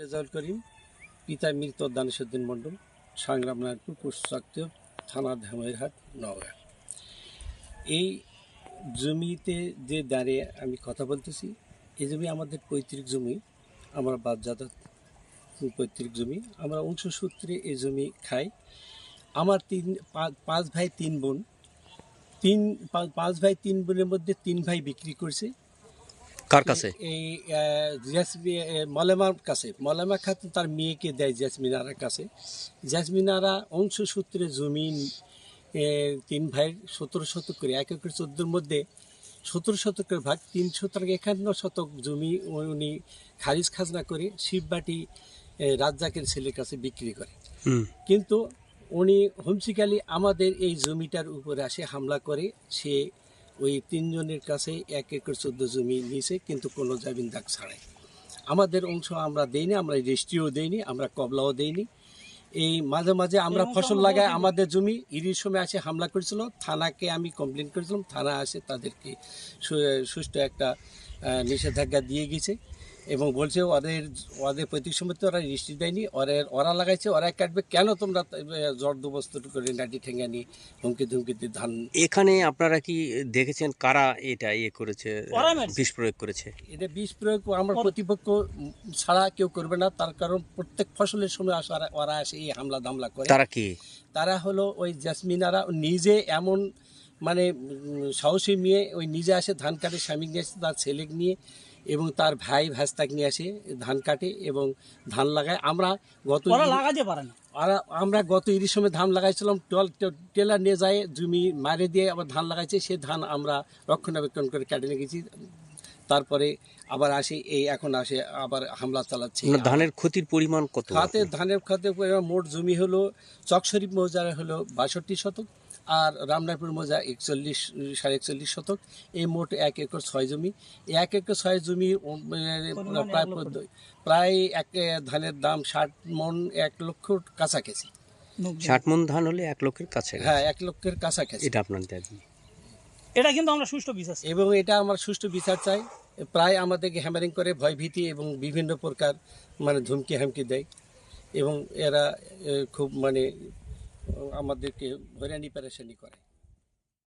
রেজাউল করিম, পিতা মৃত দানিসুদ্দিন মণ্ডল, সংগ্রাম নায়কপুর পুষ্পাক্ত থানা ধামেরহাট নওগাঁ। এই জমিতে যে দাঁড়িয়ে আমি কথা বলতেছি, এই জমি আমাদের পৈতৃক জমি, আমার বাপজাদা পৈতৃক জমি, আমরা অংশসূত্রে এই জমি খাই। আমার তিন, পাঁচ ভাই, তিন বোন। তিন পাঁচ ভাই, তিন বোনের মধ্যে তিন ভাই বিক্রি করছে। কার কাছে? এই জেসমি মলেমার কাছে। মলেমা খাতুন তার মেয়েকে দেয় জেসমিনারার কাছে। জেসমিনারা অংশসূত্রে জমিন তিন ভাই সতেরো শতক করে এক একর চোদ্দোর মধ্যে সতেরো শতকের ভাগ তিন শতক একান্ন শতক জমি উনি খারিজ খাজনা করে শিববাটি রাজ্জাকের ছেলের কাছে বিক্রি করে। কিন্তু উনি হুমসিকালি আমাদের এই জমিটার উপরে আসে হামলা করে। সে ওই তিনজনের কাছে এক একর চোদ্দ জমি নিয়েছে কিন্তু কোনো জামিন দাগ ছাড়াই। আমাদের অংশ আমরা দেইনি আমরা রেস্টিও দেইনি আমরা কবলাও দেইনি। এই মাঝে মাঝে আমরা ফসল লাগাই আমাদের জমি ইরির সময় আসে হামলা করেছিল থানাকে আমি কমপ্লেন করেছিলাম থানা আসে তাদেরকে সুষ্ঠু একটা নিষেধাজ্ঞা দিয়ে গেছে। এবং বলছে ওদের ওদের পৈতৃক সম্পত্তি ওরা রেজিস্ট্রি দেয়নি ওদের ওরা লাগাইছে ওরা কাটবে কেন তোমরা জর্দবস্ত করে নাটি ঠেঙ্গা নিয়ে হুমকি ধুমকিতে ধান? এখানে আপনারা কি দেখেছেন কারা এটা ইয়ে করেছে বিষ প্রয়োগ করেছে? এটা বিষ প্রয়োগ আমার প্রতিপক্ষ ছাড়া কেউ করবে না তার কারণ প্রত্যেক ফসলের সময় আসে ওরা- ওরা আসে এই হামলা দামলা করে। তারা কি? তারা হলো ওই জাসমিনারা নিজে এমন মানে সাহসী মেয়ে ওই নিজে আসে ধান কাটে স্বামী নিয়ে আসে তার ছেলে নিয়ে এবং তার ভাই ভাস্তাক নিয়ে আসে ধান কাটে এবং ধান লাগায়। আমরা গত লাগাতে পারে না। আর আমরা গত ইরির সময় ধান লাগাইছিলাম টল টেলার নিয়ে যায় জমি মারে দিয়ে আবার ধান লাগাইছে সে ধান আমরা রক্ষণাবেক্ষণ করে কেটে নিয়ে গেছি। তারপরে আবার আসে এই এখন আসে আবার হামলা চালাচ্ছে। ধানের ক্ষতির পরিমাণ কত? খাতে ধানের খাতে পরিমাণ মোট জমি হলো চকশরীফ মৌজারে হলো বাষট্টি শতক। আর রামনাথপুর মৌজা একচল্লিশ সাড়ে একচল্লিশ শতক। এই মোট এক একর ছয় জমি। এক একর ছয় জমি প্রায় প্রায় এক ধানের দাম ষাট মন এক লক্ষ কাছাকাছি। ষাট মন ধান হলে এক লক্ষের কাছে হ্যাঁ এক লক্ষের কাছাকাছি। এটা আপনার দাবি এটা কিন্তু আমরা সুষ্ঠু বিশ্বাস এবং এটা আমার সুষ্ঠু বিচার চাই। প্রায় আমাদেরকে হ্যামারিং করে ভয়ভীতি এবং বিভিন্ন প্রকার মানে ধুমকি হামকি দেয়। এবং এরা খুব মানে আমাদেরকে হয়রানি পেরেশানি করে।